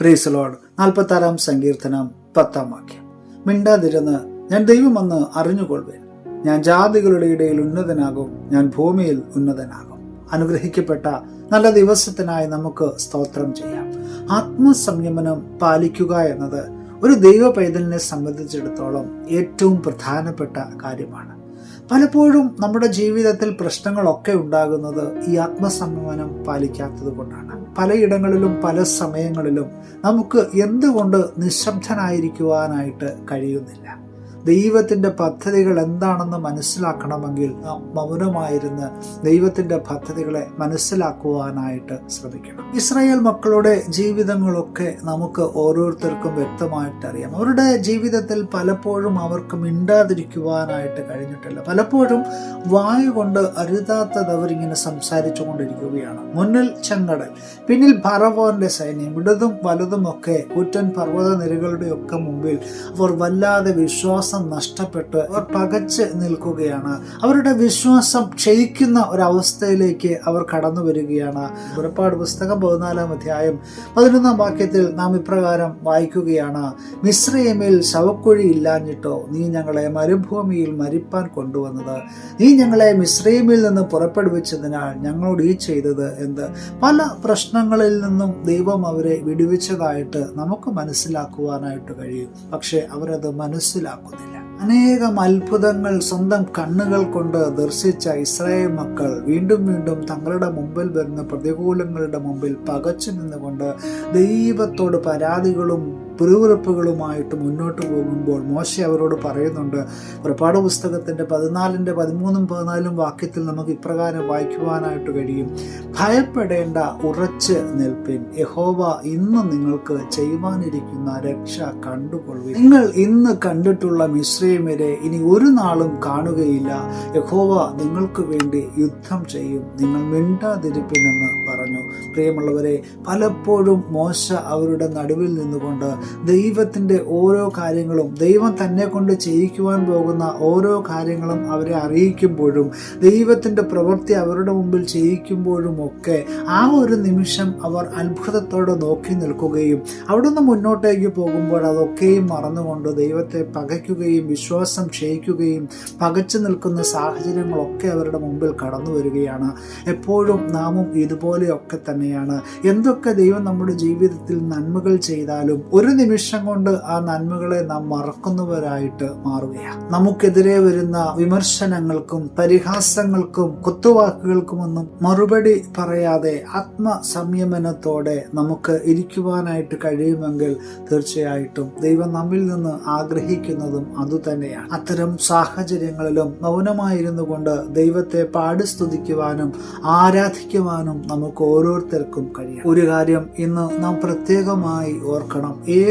പ്രീസലോഡ് നാൽപ്പത്താറാം സങ്കീർത്തനം പത്താം വാക്യം. മിണ്ടാതിരുന്ന് ഞാൻ ദൈവമെന്ന് അറിഞ്ഞുകൊള്ളുവേൻ. ഞാൻ ജാതികളുടെ ഇടയിൽ ഉന്നതനാകും ഞാൻ ഭൂമിയിൽ ഉന്നതനാകും. അനുഗ്രഹിക്കപ്പെട്ട നല്ല ദിവസത്തിനായി നമുക്ക് സ്തോത്രം ചെയ്യാം. ആത്മസംയമനം പാലിക്കുക എന്നത് ഒരു ദൈവ പൈതലിനെ സംബന്ധിച്ചിടത്തോളം ഏറ്റവും പ്രധാനപ്പെട്ട കാര്യമാണ്. പലപ്പോഴും നമ്മുടെ ജീവിതത്തിൽ പ്രശ്നങ്ങളൊക്കെ ഉണ്ടാകുന്നത് ഈ ആത്മസംയമനം പാലിക്കാത്തത് കൊണ്ടാണ്. പലയിടങ്ങളിലും പല സമയങ്ങളിലും നമുക്ക് എന്തുകൊണ്ട് നിശബ്ദനായിരിക്കുവാനായിട്ട് കഴിയുന്നില്ല. ദൈവത്തിന്റെ പദ്ധതികൾ എന്താണെന്ന് മനസ്സിലാക്കണമെങ്കിൽ നാം മൗനമായിരുന്ന് ദൈവത്തിന്റെ പദ്ധതികളെ മനസ്സിലാക്കുവാനായിട്ട് ശ്രമിക്കണം. ഇസ്രായേൽ മക്കളുടെ ജീവിതങ്ങളൊക്കെ നമുക്ക് ഓരോരുത്തർക്കും വ്യക്തമായിട്ട് അറിയാം അവരുടെ ജീവിതത്തിൽ പലപ്പോഴും അവർക്ക് മിണ്ടാതിരിക്കുവാനായിട്ട് കഴിഞ്ഞിട്ടില്ല. പലപ്പോഴും വായു കൊണ്ട് അരുതാത്തത് അവരിങ്ങനെ സംസാരിച്ചു കൊണ്ടിരിക്കുകയാണ് മുന്നിൽ ചെങ്കടൽ പിന്നിൽ ഭറവോന്റെ സൈന്യം ഇടതും വലതുമൊക്കെ കുറ്റൻ പർവത നിരകളുടെ ഒക്കെ മുമ്പിൽ അവർ വല്ലാതെ വിശ്വാസം നഷ്ടപ്പെട്ട് അവർ പകച്ച് നിൽക്കുകയാണ്. അവരുടെ വിശ്വാസം ക്ഷയിക്കുന്ന ഒരവസ്ഥയിലേക്ക് അവർ കടന്നു വരികയാണ്. പുറപ്പാട് പുസ്തകം പതിനാലാം അധ്യായം പതിനൊന്നാം വാക്യത്തിൽ നാം ഇപ്രകാരം വായിക്കുകയാണ്. മിശ്രയമിൽ ശവക്കുഴി ഇല്ലാഞ്ഞിട്ടോ നീ ഞങ്ങളെ മരുഭൂമിയിൽ മരിപ്പാൻ കൊണ്ടുവന്നത്. നീ ഞങ്ങളെ മിശ്രയമിൽ നിന്ന് പുറപ്പെടുവിച്ചതിനാൽ ഞങ്ങളോട് ഈ ചെയ്തത് എന്ത്? പല പ്രശ്നങ്ങളിൽ നിന്നും ദൈവം അവരെ വിടുവിച്ചതായിട്ട് നമുക്ക് മനസ്സിലാക്കുവാനായിട്ട് കഴിയും. പക്ഷെ അവരത് മനസ്സിലാക്കുന്നില്ല. അനേകം അത്ഭുതങ്ങൾ സ്വന്തം കണ്ണുകൾ കൊണ്ട് ദർശിച്ച ഇസ്രായേൽ മക്കൾ വീണ്ടും വീണ്ടും തങ്ങളുടെ മുമ്പിൽ വരുന്ന പ്രതികൂലങ്ങളുടെ മുമ്പിൽ പകച്ചു നിന്നുകൊണ്ട് ദൈവത്തോട് പരാതികളും പിറുവിറുപ്പുകളുമായിട്ട് മുന്നോട്ട് പോകുമ്പോൾ മോശ അവരോട് പറയുന്നുണ്ട് പുറപ്പാട് പുസ്തകത്തിന്റെ പതിനാലിന്റെ പതിമൂന്നും പതിനാലും വാക്യത്തിൽ നമുക്ക് ഇപ്രകാരം വായിക്കുവാനായിട്ട് കഴിയും. ഭയപ്പെടേണ്ട ഉറച്ച് നിൽപ്പിൻ. യഹോവ ഇന്ന് നിങ്ങൾക്ക് ചെയ്യുവാനിരിക്കുന്ന രക്ഷ കണ്ടുകൊള്ളു നിങ്ങൾ ഇന്ന് കണ്ടിട്ടുള്ള മിശ്രയമരെ ഇനി ഒരു നാളും കാണുകയില്ല. യഹോവ നിങ്ങൾക്ക് വേണ്ടി യുദ്ധം ചെയ്യും. നിങ്ങൾ മിണ്ടാതിരിപ്പിനെന്ന് പറഞ്ഞു. പ്രിയമുള്ളവരെ പലപ്പോഴും മോശ അവരുടെ നടുവിൽ നിന്നുകൊണ്ട് ദൈവത്തിന്റെ ഓരോ കാര്യങ്ങളും ദൈവം തന്നെ കൊണ്ട് ചെയ്യിക്കുവാൻ പോകുന്ന ഓരോ കാര്യങ്ങളും അവരെ അറിയിക്കുമ്പോഴും ദൈവത്തിന്റെ പ്രവൃത്തി അവരുടെ മുമ്പിൽ ചെയ്യിക്കുമ്പോഴും ഒക്കെ ആ ഒരു നിമിഷം അവർ അത്ഭുതത്തോടെ നോക്കി നിൽക്കുകയും അവിടുന്ന് മുന്നോട്ടേക്ക് പോകുമ്പോൾ അതൊക്കെയും മറന്നുകൊണ്ട് ദൈവത്തെ പകയ്ക്കുകയും വിശ്വാസം ക്ഷയിക്കുകയും പകച്ചു നിൽക്കുന്ന സാഹചര്യങ്ങളൊക്കെ അവരുടെ മുമ്പിൽ കടന്നു വരികയാണ്. എപ്പോഴും നാമും ഇതുപോലെയൊക്കെ തന്നെയാണ്. എന്തൊക്കെ ദൈവം നമ്മുടെ ജീവിതത്തിൽ നന്മകൾ ചെയ്താലും ഒരു നിമിഷം കൊണ്ട് ആ നന്മകളെ നാം മറക്കുന്നവരായിട്ട് മാറുകയാണ് നമുക്കെതിരെ വരുന്ന വിമർശനങ്ങൾക്കും പരിഹാസങ്ങൾക്കും കുത്തുവാക്കുകൾക്കുമൊന്നും മറുപടി പറയാതെ ആത്മസംയമനത്തോടെ നമുക്ക് ഇരിക്കുവാനായിട്ട് കഴിയുമെങ്കിൽ തീർച്ചയായിട്ടും ദൈവം നമ്മിൽ നിന്ന് ആഗ്രഹിക്കുന്നതും അതുതന്നെയാണ് അത്തരം സാഹചര്യങ്ങളിലും മൗനമായിരുന്നു കൊണ്ട് ദൈവത്തെ പാടി സ്തുതിക്കുവാനും ആരാധിക്കുവാനും നമുക്ക് ഓരോരുത്തർക്കും കഴിയും. ഒരു കാര്യം ഇന്ന് നാം പ്രത്യേകമായി ഓർക്കണം. ഏത്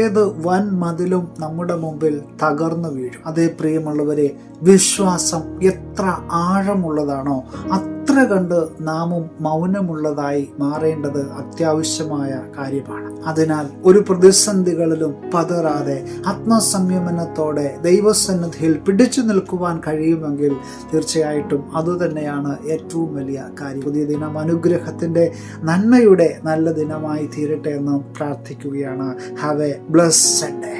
വൻ മതിലും നമ്മുടെ മുമ്പിൽ തകർന്നു വീഴും. അതേ പ്രിയമുള്ളവരെ വിശ്വാസം എത്ര ആഴമുള്ളതാണോ കണ്ട് നാമും മൗനമുള്ളതായി മാറേണ്ടത് അത്യാവശ്യമായ കാര്യമാണ്. അതിനാൽ ഒരു പ്രതിസന്ധികളിലും പതറാതെ ആത്മസംയമനത്തോടെ ദൈവസന്നിധിയിൽ പിടിച്ചു നിൽക്കുവാൻ കഴിയുമെങ്കിൽ തീർച്ചയായിട്ടും അതുതന്നെയാണ് ഏറ്റവും വലിയ കാര്യം. പുതിയ ദിനം അനുഗ്രഹത്തിന്റെ നന്മയുടെ നല്ല ദിനമായി തീരട്ടെ എന്ന് പ്രാർത്ഥിക്കുകയാണ്. Have A bless day